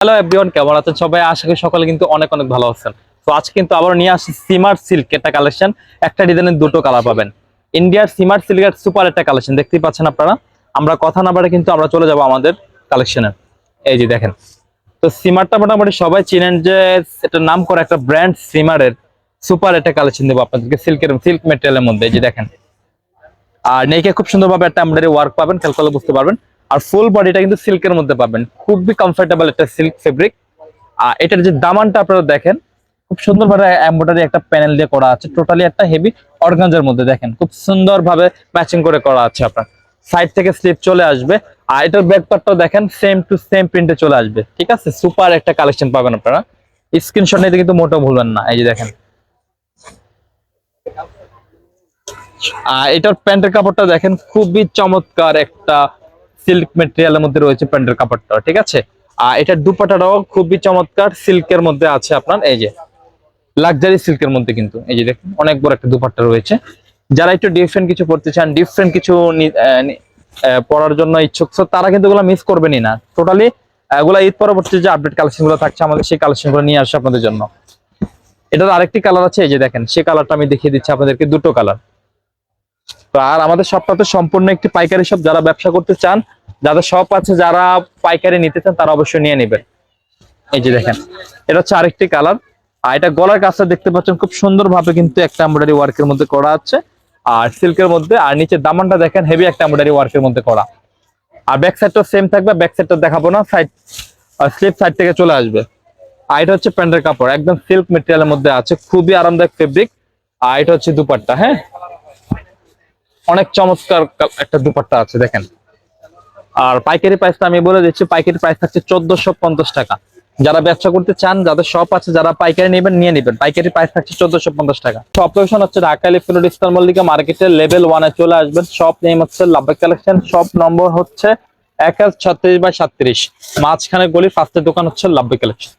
Hello everyone কেমন আছেন সবাই? আশা করি সকালে কিন্তু অনেক অনেক ভালো আছেন। তো আজকে কিন্তু আবার নিয়ে আসছি সিমার সিল্ক একটা কালেকশন একটা ডিজাইনের দুটো কালার পাবেন। ইন্ডিয়ার সিমার সিল্কের সুপার একটা কালেকশন দেখতেই পাচ্ছেন আপনারা? আমরা কথা না বাড়ে কিন্তু আমরা চলে যাব আমাদের কালেকশনের এই যে দেখেন। তো সিমারটা মোটামুটি সবাই চিনেন যে, এটার নাম করা একটা ব্র্যান্ড সিমারের সুপার একটা কালেকশন দেবো আপনাদেরকে সিল্কের সিল্ক মেটেরিয়ালের মধ্যে। এই যে দেখেন। আর নেকে খুব সুন্দরভাবে একটা এমব্রয়ডারি ওয়ার্ক পাবেন খেয়াল করলে বুঝতে পারবেন। আর ফুল বডিটা কিন্তু সিল্কের মধ্যে পাবেন। খুবই কমফোর্টেবল একটা সিল্ক ফেব্রিক আর এটার যে দামানটা আপনারা দেখেন, খুব সুন্দরভাবে এমব্রয়ডারি একটা প্যানেল দিয়ে করা আছে। টোটালি একটা হেভি অর্গানজার মধ্যে দেখেন। খুব সুন্দরভাবে ম্যাচিং করে করা আছে আপনার। সাইড থেকে স্লিপ চলে আসবে। আর এটার ব্যাক পার্টটাও দেখেন সেম টু সেম প্রিন্টে চলে আসবে। ঠিক আছে? সুপার একটা কালেকশন পাবেন আপনারা। স্ক্রিনশট নিতে কিন্তু মোটেও ভুলবেন না। এই যে দেখেন। আর এটার প্যান্টের কাপড়টা দেখেন, খুবই চমৎকার একটা সিল্ক মেটেরিয়ালের মধ্যে রয়েছে প্যান্টের কাপড়টা, ঠিক আছে? আর এটার দুপাটাটাও খুবই চমৎকার, সিল্কের মধ্যে আছে আপনার, এই যে, লাক্সারি সিল্কের মধ্যে কিন্তু, এই যে দেখুন, অনেক বড় একটা দুপাট্টা রয়েছে। যারা একটু ডিফারেন্ট কিছু পড়তে চান ডিফারেন্ট কিছু পড়ার জন্য ইচ্ছুক তারা কিন্তু এগুলো মিস করবেনই না। টোটালি এগুলো ঈদ পরবর্তী যে আপডেট কালেকশনগুলো থাকছে আমাদের, সেই কালেকশনগুলো নিয়ে আসছে আপনাদের জন্য। এটার আরেকটি কালার আছে, এই যে দেখেন সেই কালারটা আমি দেখিয়ে দিচ্ছি আপনাদেরকে, দুটো কালার তো আর আমাদের শপটা তো সম্পূর্ণ একটি পাইকারি শপ যারা ব্যবসা করতে চান যাদের শপ আছে, যারা পাইকারি নিতে চান, তারা অবশ্যই নিয়ে নেবেন। এই যে দেখেন, এটা হচ্ছে আরেকটি কালার আর এটা গলার কাজটা দেখতে পাচ্ছেন, খুব সুন্দর ভাবে কিন্তু একটা এমব্রয়ডারি ওয়ার্কের মধ্যে করা আছে। আর সিল্কের মধ্যে, আর নিচে দামানটা দেখেন হেভি একটা এমব্রয়ডারি ওয়ার্কের মধ্যে করা। আর ব্যাক সাইডটা সেম থাকবে ব্যাক সাইডটা দেখাবো না সাইড স্লিপ সাইড থেকে চলে আসবে। আর এটা হচ্ছে প্যান্টের কাপড়, একদম সিল্ক মেটেরিয়ালের মধ্যে আছে, খুবই আরামদায়ক ফেব্রিক আর এটা হচ্ছে দুপাট্টা হ্যাঁ? অনেক চমৎকার একটা দুপাট্টা আছে, দেখেন। আর পাইকারি প্রাইসটা আমি বলে দিচ্ছি, পাইকারি প্রাইস থাকছে চোদ্দশো পঞ্চাশ টাকা। যারা ব্যবসা করতে চান, যাদের শপ আছে, যারা পাইকারি নেবেন, নিয়ে নেবেন। পাইকারি প্রাইস থাকছে চোদ্দশো পঞ্চাশ টাকা। সব লোকেশন হচ্ছে, ঢাকা ইলেকট্রনিক ইস্তার মল্লিকা মার্কেটের লেভেল ওয়ানে চলে আসবেন। সব নেম হচ্ছে লাভবাগ কালেকশন সব নম্বর হচ্ছে এক হাজার ছত্রিশ বাই সাতত্রিশ। মাঝখানে গলি ফার্স্টের দোকান হচ্ছে লাভবাগ কালেকশন